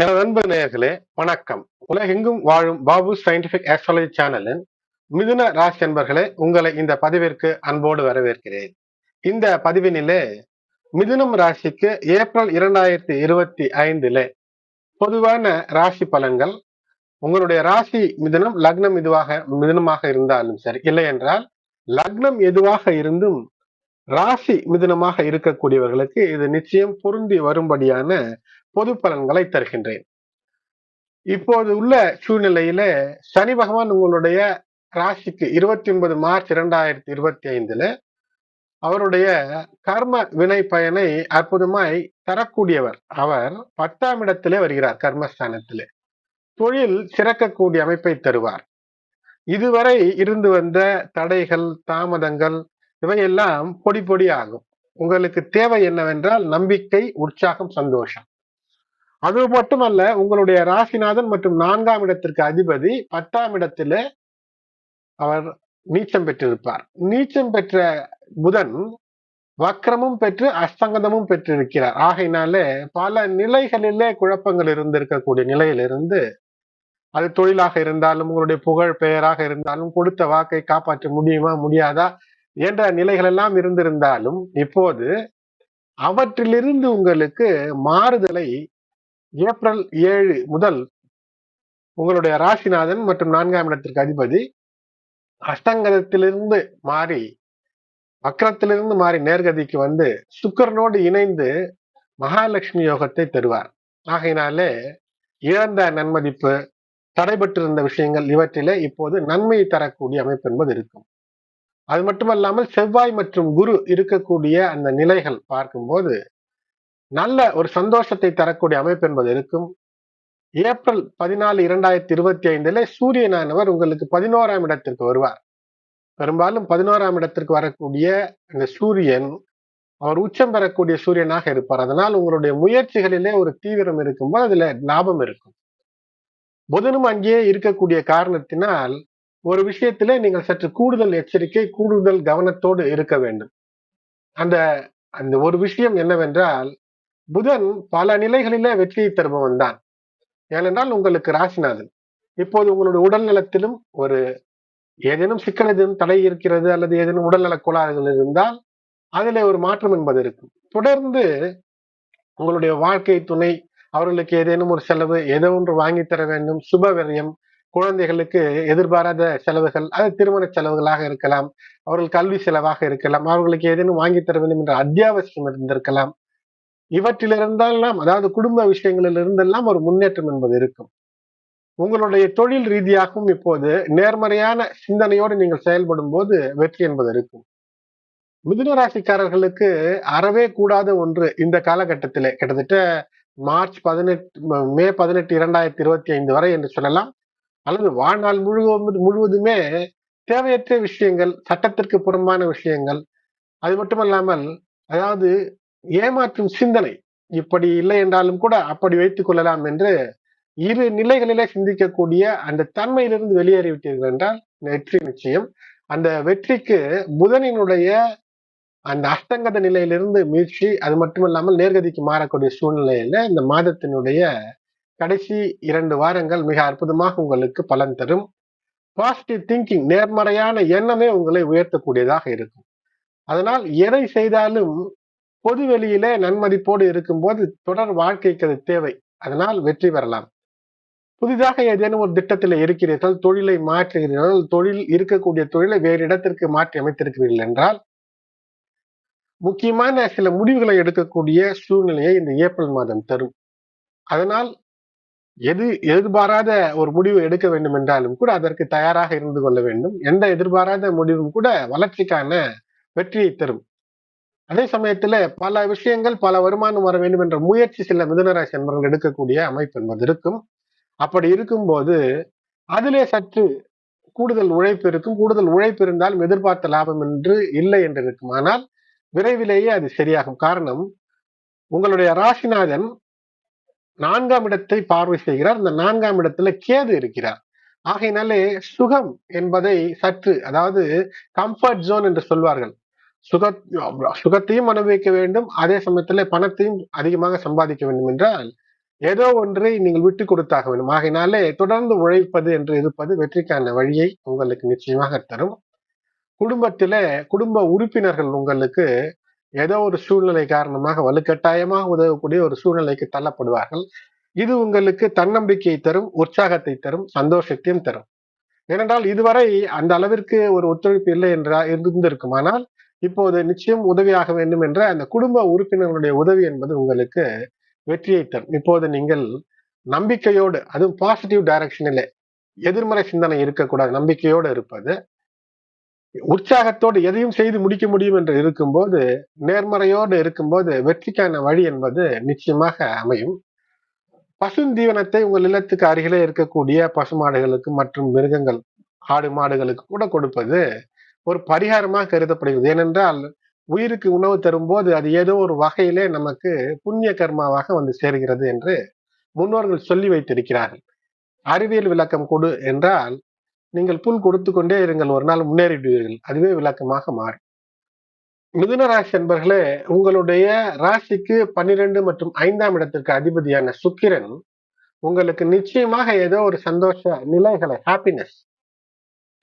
எனது அன்பு நேயர்களே வணக்கம். உலகெங்கும் வாழும் பாபு சயின்டிபிக் ஆஸ்ட்ராலஜி சேனலின் மிதுன ராசி என்பர்களே உங்களை இந்த பதிவிற்கு அன்போடு வரவேற்கிறேன். இந்த பதிவினிலே மிதுனம் ராசிக்கு ஏப்ரல் இரண்டாயிரத்தி இருபத்தி ஐந்திலே பொதுவான ராசி பலன்கள் உங்களுடைய ராசி மிதுனம் லக்னம் இதுவாக மிதுனமாக இருந்தாலும் சரி இல்லை என்றால் லக்னம் எதுவாக இருந்தும் ராசி மிதுனமாக இருக்கக்கூடியவர்களுக்கு இது நிச்சயம் பொருந்தி வரும்படியான பொது பலன்களை தருகின்றேன். இப்போது உள்ள சூழ்நிலையில சனி பகவான் உங்களுடைய ராசிக்கு இருபத்தி ஒன்பது மார்ச் இரண்டாயிரத்தி இருபத்தி ஐந்துல அவருடைய கர்ம வினை பயனை அற்புதமாய் தரக்கூடியவர். அவர் பத்தாம் இடத்திலே வருகிறார் கர்மஸ்தானத்திலே. தொழில் சிறக்கக்கூடிய அமைப்பை தருவார். இதுவரை இருந்து வந்த தடைகள் தாமதங்கள் இவையெல்லாம் பொடி பொடி ஆகும். உங்களுக்கு தேவை என்னவென்றால் நம்பிக்கை உற்சாகம் சந்தோஷம். அது மட்டுமல்ல உங்களுடைய ராசிநாதன் மற்றும் நான்காம் இடத்திற்கு அதிபதி பத்தாம் இடத்துல அவர் நீச்சம் பெற்றிருப்பார். நீச்சம் பெற்ற புதன் வக்ரமும் பெற்று அஸ்தங்கதமும் பெற்றிருக்கிறார். ஆகையினாலே பல நிலைகளிலே குழப்பங்கள் இருந்திருக்கக்கூடிய நிலையிலிருந்து அது தொழிலாக இருந்தாலும் உங்களுடைய புகழ் பெயராக இருந்தாலும் கொடுத்த வாக்கை காப்பாற்ற முடியுமா முடியாதா என்ற நிலைகள் எல்லாம் இருந்திருந்தாலும் இப்போது அவற்றிலிருந்து உங்களுக்கு மாறுதலை ஏப்ரல் ஏழு முதல் உங்களுடைய ராசிநாதன் மற்றும் நான்காம் இடத்திற்கு அதிபதி அஷ்டங்கதத்திலிருந்து மாறி வக்கரத்திலிருந்து மாறி நேர்கதிக்கு வந்து சுக்கரனோடு இணைந்து மகாலட்சுமி யோகத்தை தருவார். ஆகையினாலே இழந்த நன்மதிப்பு தடைபட்டிருந்த விஷயங்கள் இவற்றிலே இப்போது நன்மையை தரக்கூடிய அமைப்பு என்பது இருக்கும். அது மட்டுமல்லாமல் செவ்வாய் மற்றும் குரு இருக்கக்கூடிய அந்த நிலைகள் பார்க்கும்போது நல்ல ஒரு சந்தோஷத்தை தரக்கூடிய அமைப்பு என்பது இருக்கும் ஏப்ரல் பதினாலு இரண்டாயிரத்தி இருபத்தி ஐந்துல சூரியனானவர் உங்களுக்கு பதினோராம் இடத்திற்கு வருவார். பெரும்பாலும் பதினோராம் இடத்திற்கு வரக்கூடிய அந்த சூரியன் அவர் உச்சம் பெறக்கூடிய சூரியனாக இருப்பார். அதனால் உங்களுடைய முயற்சிகளிலே ஒரு தீவிரம் இருக்கும்போது அதுல லாபம் இருக்கும். புதனும் அங்கேயே இருக்கக்கூடிய காரணத்தினால் ஒரு விஷயத்திலே நீங்கள் சற்று கூடுதல் எச்சரிக்கை கூடுதல் கவனத்தோடு இருக்க வேண்டும். அந்த அந்த ஒரு விஷயம் என்னவென்றால் புதன் பல நிலைகளிலே வெற்றியை தருபவன் தான். ஏனென்றால் உங்களுக்கு ராசிநாதன். இப்போது உங்களுடைய உடல் நலத்திலும் ஒரு ஏதேனும் சிக்கல் எதுவும் தடை இருக்கிறது அல்லது ஏதேனும் உடல்நல கோளாறுகள் இருந்தால் அதில் ஒரு மாற்றம் என்பது இருக்கும். தொடர்ந்து உங்களுடைய வாழ்க்கை துணை அவர்களுக்கு ஏதேனும் ஒரு செலவு ஏதோ ஒன்று வாங்கி தர வேண்டும் சுப விரயம் குழந்தைகளுக்கு எதிர்பாராத செலவுகள் அது திருமண செலவுகளாக இருக்கலாம் அவர்கள் கல்வி செலவாக இருக்கலாம் அவர்களுக்கு ஏதேனும் வாங்கி தர வேண்டும் என்ற அத்தியாவசியம் இருந்திருக்கலாம். இவற்றிலிருந்தெல்லாம் அதாவது குடும்ப விஷயங்களில் இருந்தெல்லாம் ஒரு முன்னேற்றம் என்பது இருக்கும். உங்களுடைய தொழில் ரீதியாகவும் இப்போது நேர்மறையான சிந்தனையோடு நீங்கள் செயல்படும் போது வெற்றி என்பது இருக்கும். மிதுன ராசிக்காரர்களுக்கு அறவே கூடாத ஒன்று இந்த காலகட்டத்திலே. கிட்டத்தட்ட மார்ச் பதினெட்டு மே பதினெட்டு இரண்டாயிரத்தி இருபத்தி ஐந்து வரை என்று சொல்லலாம். அல்லது வாழ்நாள் முழுவதும் முழுவதுமே தேவையற்ற விஷயங்கள் சட்டத்திற்கு புறம்பான விஷயங்கள். அது மட்டுமல்லாமல் அதாவது ஏமாற்றும் சிந்தனை. இப்படி இல்லை என்றாலும் கூட அப்படி வைத்துக் கொள்ளலாம் என்று இரு நிலைகளிலே சிந்திக்கக்கூடிய அந்த தன்மையிலிருந்து வெளியேறிவிட்டீர்கள் என்றால் வெற்றி நிச்சயம். அந்த வெற்றிக்கு புதனினுடைய அந்த அஷ்டங்கத நிலையிலிருந்து மீட்சி அது மட்டுமல்லாமல் நேர்கதிக்கு மாறக்கூடிய சூழ்நிலையில இந்த மாதத்தினுடைய கடைசி இரண்டு வாரங்கள் மிக அற்புதமாக உங்களுக்கு பலன் தரும். பாசிட்டிவ் திங்கிங் நேர்மறையான எண்ணமே உங்களை உயர்த்தக்கூடியதாக இருக்கும். அதனால் எதை செய்தாலும் பொது வெளியில நன்மதிப்போடு இருக்கும்போது தொடர் வாழ்க்கைக்கு அது தேவை. அதனால் வெற்றி பெறலாம். புதிதாக ஏதேனும் ஒரு திட்டத்தில் இருக்கிறீர்கள் தொழிலை மாற்றுகிறீர்கள் தொழில் இருக்கக்கூடிய தொழிலை வேறு இடத்திற்கு மாற்றி அமைத்திருக்கிறீர்கள் என்றால் முக்கியமான சில முடிவுகளை எடுக்கக்கூடிய சூழ்நிலையை இந்த ஏப்ரல் மாதம் தரும். அதனால் எது எதிர்பாராத ஒரு முடிவு எடுக்க வேண்டும் என்றாலும் கூட அதற்கு தயாராக இருந்து கொள்ள வேண்டும். எந்த எதிர்பாராத முடிவும் கூட வளர்ச்சிக்கான வெற்றியை தரும். அதே சமயத்துல பல விஷயங்கள் பல வருமானம் வர வேண்டும் என்ற முயற்சி சில மிதனராசி என்பவர்கள் எடுக்கக்கூடிய அமைப்பு என்பது இருக்கும். அப்படி இருக்கும்போது அதிலே சற்று கூடுதல் உழைப்பு இருக்கும். கூடுதல் உழைப்பு இருந்தாலும் எதிர்பார்த்த லாபம் என்று இல்லை என்று இருக்கும். ஆனால் விரைவிலேயே அது சரியாகும். காரணம் உங்களுடைய ராசிநாதன் நான்காம் இடத்தை பார்வை செய்கிறார். இந்த நான்காம் இடத்துல கேது இருக்கிறார். ஆகையினாலே சுகம் என்பதை சற்று அதாவது கம்ஃபர்ட் ஜோன் என்று சொல்வார்கள். சுக சுகத்தையும் அனுபவிக்க வேண்டும். அதே சமயத்துல பணத்தையும் அதிகமாக சம்பாதிக்க வேண்டும் என்றால் ஏதோ ஒன்றை நீங்கள் விட்டு கொடுத்தாக வேண்டும். ஆகையினாலே தொடர்ந்து உழைப்பது என்று இருப்பது வெற்றிக்கான வழியை உங்களுக்கு நிச்சயமாக தரும். குடும்பத்தில குடும்ப உறுப்பினர்கள் உங்களுக்கு ஏதோ ஒரு சூழ்நிலை காரணமாக வலுக்கட்டாயமாக உதவக்கூடிய ஒரு சூழ்நிலைக்கு தள்ளப்படுவார்கள். இது உங்களுக்கு தன்னம்பிக்கையை தரும் உற்சாகத்தை தரும் சந்தோஷத்தையும் தரும். ஏனென்றால் இதுவரை அந்த அளவிற்கு ஒரு ஒத்துழைப்பு இல்லை என்றா இருந்திருக்குமானால் இப்போது நிச்சயம் உதவியாக வேண்டும் என்ற அந்த குடும்ப உறுப்பினர்களுடைய உதவி என்பது உங்களுக்கு வெற்றியை தரும். இப்போது நீங்கள் நம்பிக்கையோடு அதுவும் பாசிட்டிவ் டைரக்ஷனிலே எதிர்மறை சிந்தனை இருக்கக்கூடாது நம்பிக்கையோடு இருப்பது உற்சாகத்தோடு எதையும் செய்து முடிக்க முடியும் என்று இருக்கும்போது நேர்மறையோடு இருக்கும்போது வெற்றிக்கான வழி என்பது நிச்சயமாக அமையும். பசுந்தீவனத்தை உங்கள் இல்லத்துக்கு அருகிலே இருக்கக்கூடிய பசுமாடுகளுக்கு மற்றும் மிருகங்கள் ஆடு மாடுகளுக்கு கூட கொடுப்பது ஒரு பரிகாரமாக கருதப்படுகிறது. ஏனென்றால் உயிருக்கு உணவு தரும்போது அது ஏதோ ஒரு வகையிலே நமக்கு புண்ணிய கர்மாவாக வந்து சேர்கிறது என்று முன்னோர்கள் சொல்லி வைத்திருக்கிறார்கள். அறிவியல் விளக்கம் கொடு என்றால் நீங்கள் புல் கொடுத்து கொண்டே இருங்கள் ஒரு நாள் முன்னேறிடுவீர்கள். அதுவே விளக்கமாக மாறும். மிதுன ராசி என்பர்களே உங்களுடைய ராசிக்கு பன்னிரெண்டு மற்றும் ஐந்தாம் இடத்திற்கு அதிபதியான சுக்கிரன் உங்களுக்கு நிச்சயமாக ஏதோ ஒரு சந்தோஷ நிலைகளை ஹாப்பினஸ்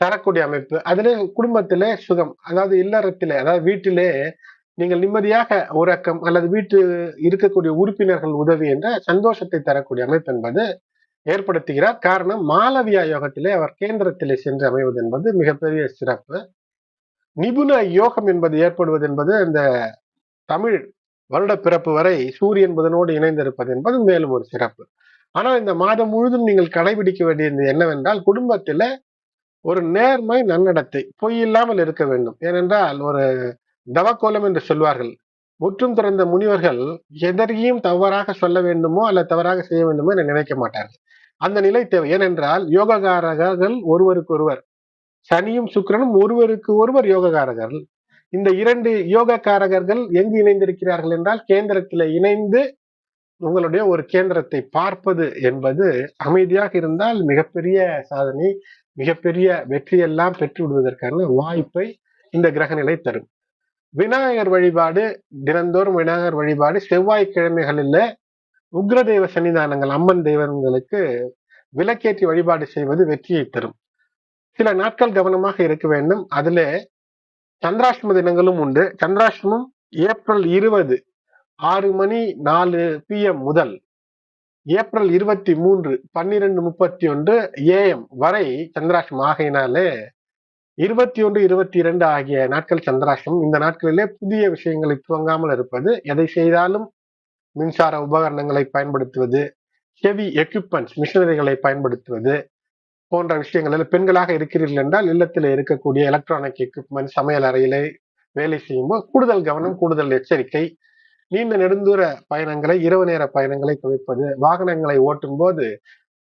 தரக்கூடிய அமைப்பு. அதிலே குடும்பத்திலே சுகம். அதாவது இல்லறத்திலே அதாவது வீட்டிலே நீங்கள் நிம்மதியாக உறக்கம் அல்லது வீட்டு இருக்கக்கூடிய உறுப்பினர்கள் உதவி என்ற சந்தோஷத்தை தரக்கூடிய அமைப்பு என்பது ஏற்படுத்துகிறார். காரணம் மாலவியா யோகத்திலே அவர் கேந்திரத்திலே சென்று அமைவது என்பது மிகப்பெரிய சிறப்பு. நிபுண யோகம் என்பது ஏற்படுவது என்பது இந்த தமிழ் வருட பிறப்பு வரை சூரியன் புதனோடு இணைந்திருப்பது என்பது மேலும் ஒரு சிறப்பு. ஆனால் இந்த மாதம் முழுதும் நீங்கள் கடைபிடிக்க வேண்டியது என்னவென்றால் குடும்பத்தில ஒரு நேர்மை நன்னடத்தை பொய் இல்லாமல் இருக்க வேண்டும். ஏனென்றால் ஒரு தவக்கோலம் என்று சொல்வார்கள். முற்றும் திறந்த முனிவர்கள் எதற்கையும் தவறாக சொல்ல வேண்டுமோ அல்ல தவறாக செய்ய வேண்டுமோ என நினைக்க மாட்டார்கள். அந்த நிலை தேவை. ஏனென்றால் யோககாரகர்கள் ஒருவருக்கு ஒருவர் சனியும் சுக்கிரனும் ஒருவருக்கு ஒருவர் யோககாரகர்கள் இந்த இரண்டு யோகக்காரகர்கள் எங்கு இணைந்திருக்கிறார்கள் என்றால் கேந்திரத்தில் இணைந்து உங்களுடைய ஒரு கேந்திரத்தை பார்ப்பது என்பது அமைதியாக இருந்தால் மிகப்பெரிய சாதனை. மிகப்பெரிய வெற்றியெல்லாம் பெற்று விடுவதற்கான வாய்ப்பை இந்த கிரகநிலை தரும். விநாயகர் வழிபாடு தினந்தோறும் விநாயகர் வழிபாடு செவ்வாய்க்கிழமைகளில் உக்ரதெய்வ சன்னிதானங்கள் அம்மன் தெய்வங்களுக்கு விலக்கேற்றி வழிபாடு செய்வது வெற்றியை தரும். சில நாட்கள் கவனமாக இருக்க வேண்டும். அதுல சந்திராஷ்டம தினங்களும் உண்டு. சந்திராஷ்டமம் ஏப்ரல் இருபது ஆறு மணி நாலு பிஎம் முதல் ஏப்ரல் இருபத்தி மூன்று பன்னிரெண்டு முப்பத்தி ஒன்று ஏஎம் வரை சந்திராஷ்டம் ஆகையினாலே இருபத்தி ஒன்று இருபத்தி இரண்டு ஆகிய நாட்கள் சந்திராஷ்டம் இந்த நாட்களிலே புதிய விஷயங்களை துவங்காமல் இருப்பது எதை செய்தாலும் மின்சார உபகரணங்களை பயன்படுத்துவது ஹெவி எக்யூப்மெண்ட்ஸ் மிஷினரிகளை பயன்படுத்துவது போன்ற விஷயங்களில் பெண்களாக இருக்கிறீர்கள் என்றால் இல்லத்தில் இருக்கக்கூடிய எலக்ட்ரானிக் எக்யூப்மெண்ட் சமையல் அறையிலே வேலை செய்யும்போது கூடுதல் கவனம் கூடுதல் எச்சரிக்கை நீண்ட நெடுந்தூர பயணங்களை இரவு நேர பயணங்களை தவிர்ப்பது வாகனங்களை ஓட்டும் போது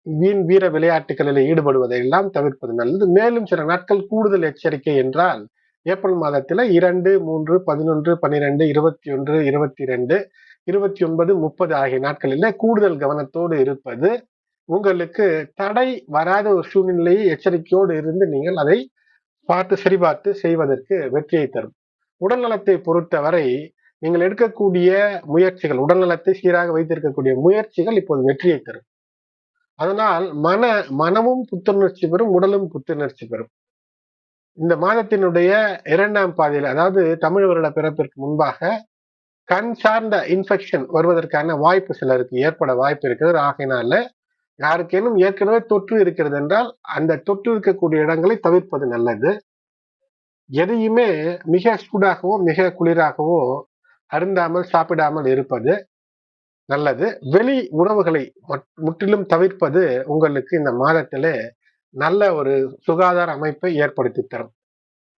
வீண் வீர விளையாட்டுகளில் ஈடுபடுவதை எல்லாம் தவிர்ப்பது நல்லது. மேலும் சில நாட்கள் கூடுதல் எச்சரிக்கை என்றால் ஏப்ரல் மாதத்துல இரண்டு மூன்று பதினொன்று பன்னிரெண்டு இருபத்தி ஒன்று இருபத்தி ரெண்டு இருபத்தி ஒன்பது முப்பது ஆகிய நாட்களில் கூடுதல் கவனத்தோடு இருப்பது உங்களுக்கு தடை வராத ஒரு சூழ்நிலையை எச்சரிக்கையோடு இருந்து நீங்கள் அதை பார்த்து சரிபார்த்து செய்வதற்கு வெற்றியை தரும். உடல் நலத்தை பொறுத்தவரை நீங்கள் எடுக்கக்கூடிய முயற்சிகள் உடல்நலத்தை சீராக வைத்திருக்கக்கூடிய முயற்சிகள் இப்போது வெற்றியை தரும். அதனால் மன மனமும் புத்துணர்ச்சி பெறும் உடலும் புத்துணர்ச்சி பெறும். இந்த மாதத்தினுடைய இரண்டாம் பாதையில் அதாவது தமிழ் வருட பிறப்பிற்கு முன்பாக கண் சார்ந்த இன்ஃபெக்ஷன் வருவதற்கான வாய்ப்பு சிலருக்கு ஏற்பட வாய்ப்பு இருக்கிறது. ஆகையினால யாருக்கேனும் ஏற்கனவே தொற்று இருக்கிறது என்றால் அந்த தொற்று இருக்கக்கூடிய இடங்களை தவிர்ப்பது நல்லது. எதையுமே மிக சூடாகவோ மிக குளிராகவோ அருந்தாமல் சாப்பிடாமல் இருப்பது நல்லது. வெளி உணவுகளை முற்றிலும் தவிர்ப்பது உங்களுக்கு இந்த மாதத்திலே நல்ல ஒரு சுகாதார அமைப்பை ஏற்படுத்தி தரும்.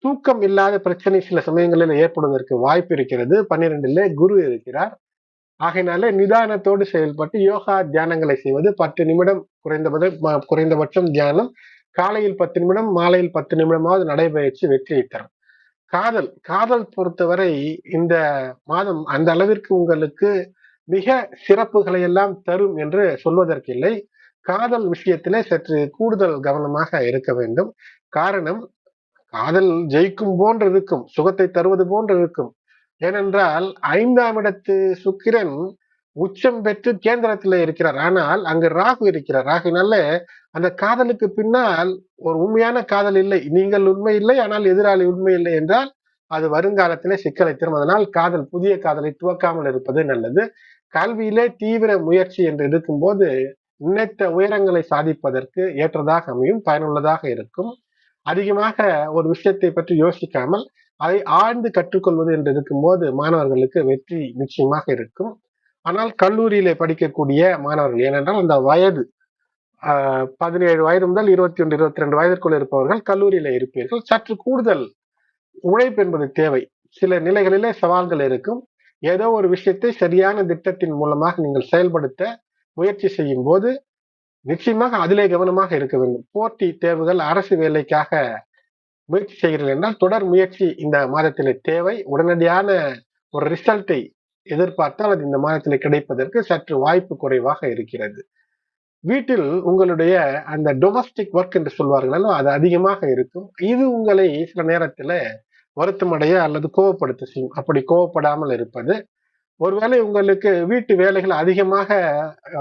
தூக்கம் இல்லாத பிரச்சனை சில சமயங்களில் ஏற்படுவதற்கு வாய்ப்பு இருக்கிறது. பன்னிரெண்டிலே குரு இருக்கிறார். ஆகையினாலே நிதானத்தோடு செயல்பட்டு யோகா தியானங்களை செய்வது பத்து நிமிடம் குறைந்தபட்சம் குறைந்தபட்சம் தியானம். காலையில் பத்து நிமிடம் மாலையில் பத்து நிமிடமாவது நடைபயிற்சி வெற்றியை தரும். காதல் காதல் பொறுத்தவரை இந்த மாதம் அந்த அளவிற்கு உங்களுக்கு மிக சிறப்புகளை எல்லாம் தரும் என்று சொல்வதற்கில்லை காதல் விஷயத்திலே சற்று கூடுதல் கவனமாக இருக்க வேண்டும். காரணம் காதல் ஜெயிக்கும் போன்று இருக்கும் சுகத்தை தருவது போன்று இருக்கும் ஏனென்றால் ஐந்தாம் இடத்து சுக்கிரன் உச்சம் பெற்று கேந்திரத்துல இருக்கிறார். ஆனால் அங்கு ராகு இருக்கிறார். ராகுனால அந்த காதலுக்கு பின்னால் ஒரு உண்மையான காதல் இல்லை. நீங்கள் உண்மை இல்லை ஆனால் எதிராளி உண்மை இல்லை என்றால் அது வருங்காலத்திலே சிக்கலை தரும். அதனால் காதல் புதிய காதலை துவக்காமல் இருப்பது நல்லது. கல்வியிலே தீவிர முயற்சி என்று இருக்கும்போது நினைத்த உயரங்களை சாதிப்பதற்கு ஏற்றதாக அமையும் பயனுள்ளதாக இருக்கும். அதிகமாக ஒரு விஷயத்தை பற்றி யோசிக்காமல் அதை ஆழ்ந்து கற்றுக்கொள்வது என்று இருக்கும்போது மாணவர்களுக்கு வெற்றி நிச்சயமாக இருக்கும். ஆனால் கல்லூரியிலே படிக்கக்கூடிய மாணவர்கள் ஏனென்றால் அந்த வயது பதினேழு வயது முதல் இருபத்தி ஒன்று இருபத்தி ரெண்டு வயதிற்குள் இருப்பவர்கள் கல்லூரியில இருப்பீர்கள். சற்று கூடுதல் உழைப்பு என்பது தேவை. சில நிலைகளிலே சவால்கள் இருக்கும். ஏதோ ஒரு விஷயத்தை சரியான திட்டத்தின் மூலமாக நீங்கள் செயல்படுத்த முயற்சி செய்யும் போது நிச்சயமாக அதிலே கவனமாக இருக்க வேண்டும். போட்டி தேர்வுகள் அரசு வேலைக்காக முயற்சி செய்கிறீர்கள் என்றால் தொடர் முயற்சி இந்த மாதத்திலே தேவை. உடனடியான ஒரு ரிசல்ட்டை எதிர்பார்த்தால் அது இந்த மாதத்தில் கிடைப்பதற்கு சற்று வாய்ப்பு குறைவாக இருக்கிறது. வீட்டில் உங்களுடைய அந்த டொமஸ்டிக் ஒர்க் என்று சொல்வார்கள் அது அதிகமாக இருக்கும். இது உங்களை சில நேரத்துல வருத்தமடைய அல்லது கோவப்படுத்த செய்யும். அப்படி கோவப்படாமல் இருப்பது. ஒருவேளை உங்களுக்கு வீட்டு வேலைகள் அதிகமாக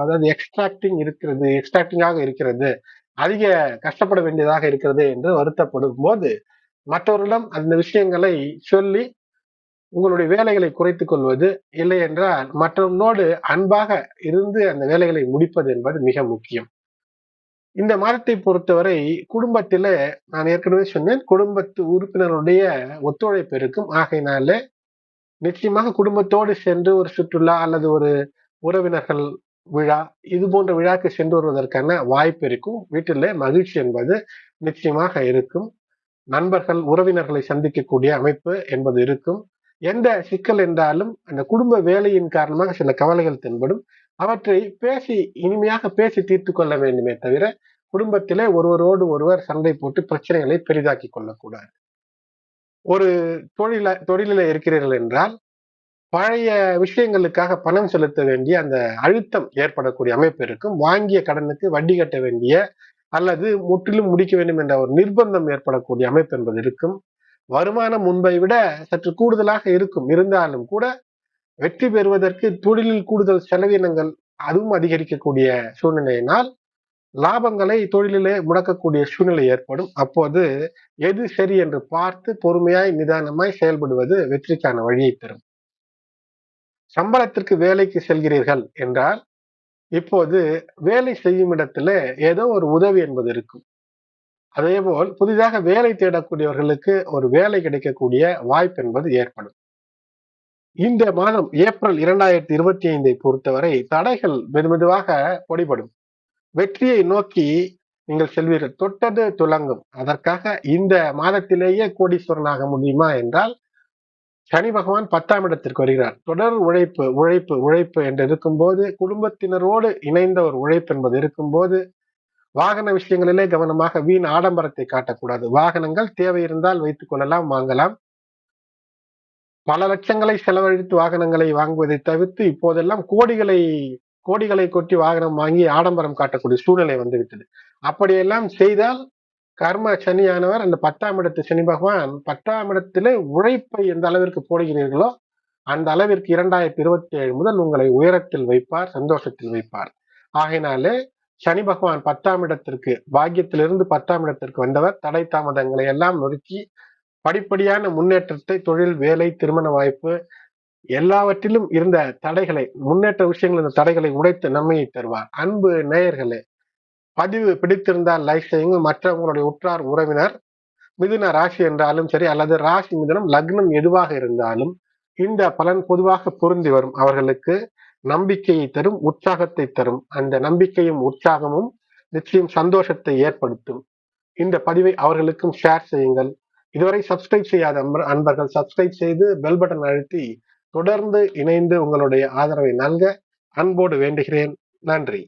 அதாவது எக்ஸ்ட்ராக்டிங் இருக்கிறது எக்ஸ்ட்ராக்டிங்காக இருக்கிறது அதிக கஷ்டப்பட வேண்டியதாக இருக்கிறது என்று வருத்தப்படும் போது மற்றவர்களிடம் அந்த விஷயங்களை சொல்லி உங்களுடைய வேலைகளை குறைத்துக் கொள்வது இல்லை என்றால் மற்றவனோடு அன்பாக இருந்து அந்த வேலைகளை முடிப்பது என்பது மிக முக்கியம். இந்த மாதத்தை பொறுத்தவரை குடும்பத்தில நான் ஏற்கனவே சொன்னேன் குடும்பத்து உறுப்பினருடைய ஒத்துழைப்பு இருக்கும். ஆகையினால நிச்சயமாக குடும்பத்தோடு சென்று ஒரு சுற்றுலா அல்லது ஒரு உறவினர்கள் விழா இது போன்ற விழாக்கு சென்று வருவதற்கான வாய்ப்பு இருக்கும். வீட்டில் மகிழ்ச்சி என்பது நிச்சயமாக இருக்கும். நண்பர்கள் உறவினர்களை சந்திக்கக்கூடிய அமைப்பு என்பது இருக்கும். எந்த சிக்கல் என்றாலும் அந்த குடும்ப வேலையின் காரணமாக சில கவலைகள் தென்படும். அவற்றை பேசி இனிமையாக பேசி தீர்த்து கொள்ள வேண்டுமே தவிர குடும்பத்திலே ஒருவரோடு ஒருவர் சண்டை போட்டு பிரச்சனைகளை பெரிதாக்கி கொள்ளக்கூடாது. ஒரு தொழில தொழிலில் இருக்கிறீர்கள் என்றால் பழைய விஷயங்களுக்காக பணம் செலுத்த வேண்டிய அந்த அழுத்தம் ஏற்படக்கூடிய அமைப்பு இருக்கும். வாங்கிய கடனுக்கு வட்டி கட்ட வேண்டிய அல்லது முற்றிலும் முடிக்க வேண்டும் என்ற ஒரு நிர்பந்தம் ஏற்படக்கூடிய அமைப்பு என்பது இருக்கும். வருமானம் முன்பை விட சற்று கூடுதலாக இருக்கும். இருந்தாலும் கூட வெற்றி பெறுவதற்கு தொழிலில் கூடுதல் செலவினங்கள் அதுவும் அதிகரிக்கக்கூடிய சூழ்நிலையினால் லாபங்களை தொழிலிலே முடக்கக்கூடிய சூழ்நிலை ஏற்படும். அப்போது எது சரி என்று பார்த்து பொறுமையாய் நிதானமாய் செயல்படுவது வெற்றிக்கான வழியை தரும். சம்பளத்திற்கு வேலைக்கு செல்கிறீர்கள் என்றால் இப்போது வேலை செய்யும் இடத்துல ஏதோ ஒரு உதவி என்பது இருக்கும். அதேபோல் புதிதாக வேலை தேடக்கூடியவர்களுக்கு ஒரு வேலை கிடைக்கக்கூடிய வாய்ப்பு என்பது ஏற்படும். இந்த மாதம் ஏப்ரல் இரண்டாயிரத்தி இருபத்தி ஐந்தை பொறுத்தவரை தடைகள் மெதுமெதுவாக பொடிபடும் வெற்றியை நோக்கி நீங்கள் செல்வீர்கள். தொட்டது துலங்கும். அதற்காக இந்த மாதத்திலேயே கோடீஸ்வரனாக முடியுமா என்றால் சனி பகவான் பத்தாம் இடத்திற்கு வருகிறார். தொடர் உழைப்பு உழைப்பு உழைப்பு என்று இருக்கும்போது குடும்பத்தினரோடு இணைந்த ஒரு உழைப்பு என்பது இருக்கும்போது வாகன விஷயங்களிலே கவனமாக வீண் ஆடம்பரத்தை காட்டக்கூடாது. வாகனங்கள் தேவை இருந்தால் வைத்துக் கொள்ளலாம் வாங்கலாம். பல லட்சங்களை செலவழித்து வாகனங்களை வாங்குவதை தவிர்த்து இப்போதெல்லாம் கோடிகளை கோடிகளை கொட்டி வாகனம் வாங்கி ஆடம்பரம் காட்டக்கூடிய சூழ்நிலை வந்துவிட்டது. அப்படியெல்லாம் செய்தால் கர்ம சனியானவர் அந்த பத்தாம் இடத்து சனி பகவான் பத்தாம் இடத்திலே உழைப்பை எந்த அளவிற்கு போடுகிறீர்களோ அந்த அளவிற்கு இரண்டாயிரத்தி இருபத்தி ஏழு முதல் உங்களை உயரத்தில் வைப்பார் சந்தோஷத்தில் வைப்பார். ஆகையினாலே சனி பகவான் பத்தாம் இடத்திற்கு பாக்கியத்திலிருந்து பத்தாம் இடத்திற்கு வந்தவர். தடை தாமதங்களை எல்லாம் நொறுக்கி படிப்படியான முன்னேற்றத்தை தொழில் வேலை திருமண வாய்ப்பு எல்லாவற்றிலும் இருந்த தடைகளை முன்னேற்ற விஷயங்கள் இந்த தடைகளை உடைத்து நன்மையை தருவார். அன்பு நேயர்களே பதிவு பிடித்திருந்தால் லைக் செய்யுங்க மற்றவங்களுடைய உற்றார் உறவினர் மிதுன ராசி என்றாலும் சரி அல்லது ராசி மிதனம் லக்னம் எதுவாக இருந்தாலும் இந்த பலன் பொதுவாக பொருந்தி வரும். அவர்களுக்கு நம்பிக்கையை தரும் உற்சாகத்தை தரும். அந்த நம்பிக்கையும் உற்சாகமும் நிச்சயம் சந்தோஷத்தை ஏற்படுத்தும். இந்த பதிவை அவர்களுக்கும் ஷேர் செய்யுங்கள். இதுவரை சப்ஸ்கிரைப் செய்யாத அன்பர்கள் சப்ஸ்கிரைப் செய்து பெல் பட்டன் அழுத்தி தொடர்ந்து இணைந்து உங்களுடைய ஆதரவை நல்க அன்போடு வேண்டுகிறேன். நன்றி.